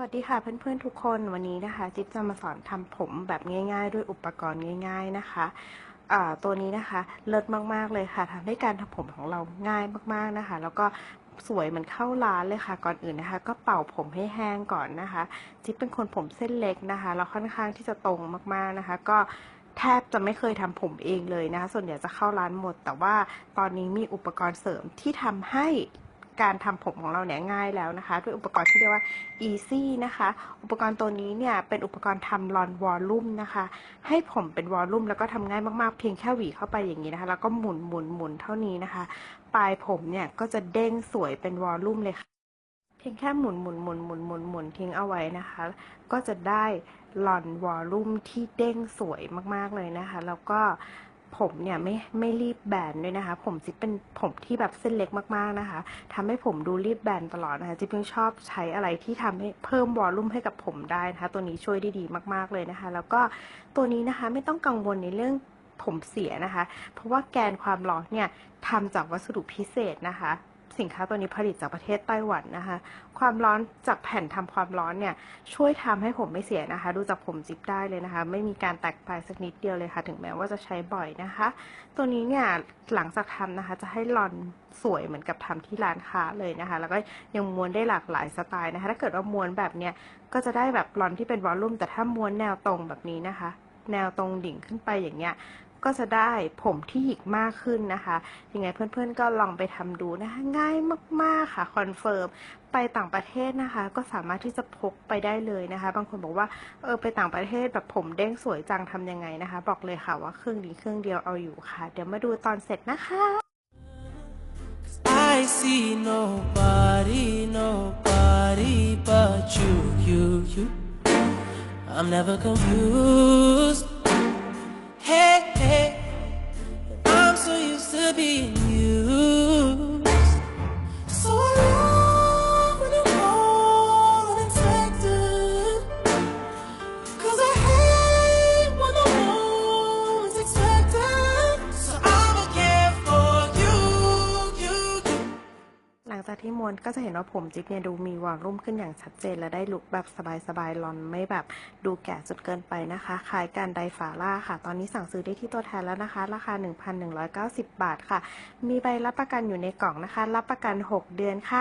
วัสดีค่ะเพื่อนๆทุกคนวันนี้นะคะ จิ๊บจะมาสอนทำผมแบบง่าย ๆ ด้วยอุปกรณ์ง่าย ๆนะคะตัวนี้นะคะเลิศมากๆเลยค่ะทำให้การทำผมของเราง่ายมากๆนะคะ แล้วก็สวยเหมือนเข้าร้านเลยค่ะ ก่อนอื่นนะคะ ก็เป่าผมให้แห้งก่อนนะคะ จิ๊บเป็นคนผมเส้นเล็กนะคะแล้วค่อนข้างที่จะตรงมากๆนะคะ ก็แทบจะไม่เคยทำผมเองเลยนะคะ ส่วนใหญ่จะเข้าร้านหมด แต่ว่าตอนนี้มีอุปกรณ์เสริมที่ทำให้ การทำผมของเราเนี่ยง่ายแล้วนะคะ ด้วยอุปกรณ์ที่เรียกว่า Easy นะคะ อุปกรณ์ตัวนี้เนี่ยเป็นอุปกรณ์ทำรอนวอลลุ่มนะคะ ให้ผมเป็นวอลลุ่มแล้วก็ทำง่ายมากๆ เพียงแค่หวีเข้าไปอย่างนี้นะคะ แล้วก็หมุนหมุนหมุนเท่านี้นะคะ ปลายผมเนี่ยก็จะเด้งสวยเป็นวอลลุ่มเลยค่ะเพียงแค่หมุนหมุนหมุนหมุนหมุนหมุนทิ้งเอาไว้นะคะ ก็จะได้หลอนวอลลุ่มที่เด้งสวยมากๆเลยนะคะ แล้วก็ ผมเนี่ยไม่ไม่รีบแบนด้วยนะคะ ผมจิ๊บเป็นผมที่แบบเส้นเล็กมากๆนะคะทำให้ผมดูรีบแบนตลอดนะคะจิ๊บยังชอบใช้อะไรที่ทำให้เพิ่มวอลลุ่มให้กับผมได้นะคะ ตัวนี้ช่วยได้ดีมากๆเลยนะคะ แล้วก็ตัวนี้นะคะไม่ต้องกังวลในเรื่องผมเสียนะคะ เพราะว่าแกนความร้อนเนี่ยทำจากวัสดุพิเศษนะคะ สินค้าตัวนี้ผลิตจากประเทศไต้หวันนะคะ ความร้อนจากแผ่นทำความร้อนเนี่ยช่วยทำให้ผมไม่เสียนะคะ ดูจากผมจิบได้เลยนะคะ ไม่มีการแตกปลายสักนิดเดียวเลยค่ะ ถึงแม้ว่าจะใช้บ่อยนะคะ ตัวนี้เนี่ยหลังจากทำนะคะ จะให้รอนสวยเหมือนกับทำที่ร้านค้าเลยนะคะ แล้วก็ยังม้วนได้หลากหลายสไตล์นะคะ ถ้าเกิดว่าม้วนแบบเนี้ยก็จะได้แบบรอนที่เป็นวอลลุ่มแต่ถ้าม้วนแนวตรงแบบนี้นะคะ แนวตรงดิ่งขึ้นไปอย่างเงี้ย ก็จะได้ผมที่หยิกมากขึ้นนะคะยังไงเพื่อนๆก็ลองไปทำดูนะคะง่ายมากๆค่ะคอนเฟิร์มไปต่างประเทศนะคะ ก็สามารถที่จะพกไปได้เลยนะคะ บางคนบอกว่าเออไปต่างประเทศแบบผมเด้งสวยจังทำยังไงนะคะ บอกเลยค่ะว่าเครื่องนี้เครื่องเดียวเอาอยู่ค่ะ เดี๋ยวมาดูตอนเสร็จนะคะ I see nobody, nobody but you, you, you. I'm never confused. to be งจากที่ม้วนก็จะเห็นว่าผมจิ๊บเนี่ยดูมีวอลลุ่มขึ้นอย่างชัดเจน และได้ลุคแบบสบายๆลอนไม่แบบดูแก่จนเกินไปนะคะคล้ายกันไดฟาร่าค่ะ ตอนนี้สั่งซื้อได้ที่ตัวแทนแล้วนะคะ ราคา 1,190 บาทค่ะ มีใบรับประกันอยู่ในกล่องนะคะ รับประกัน 6 เดือนค่ะ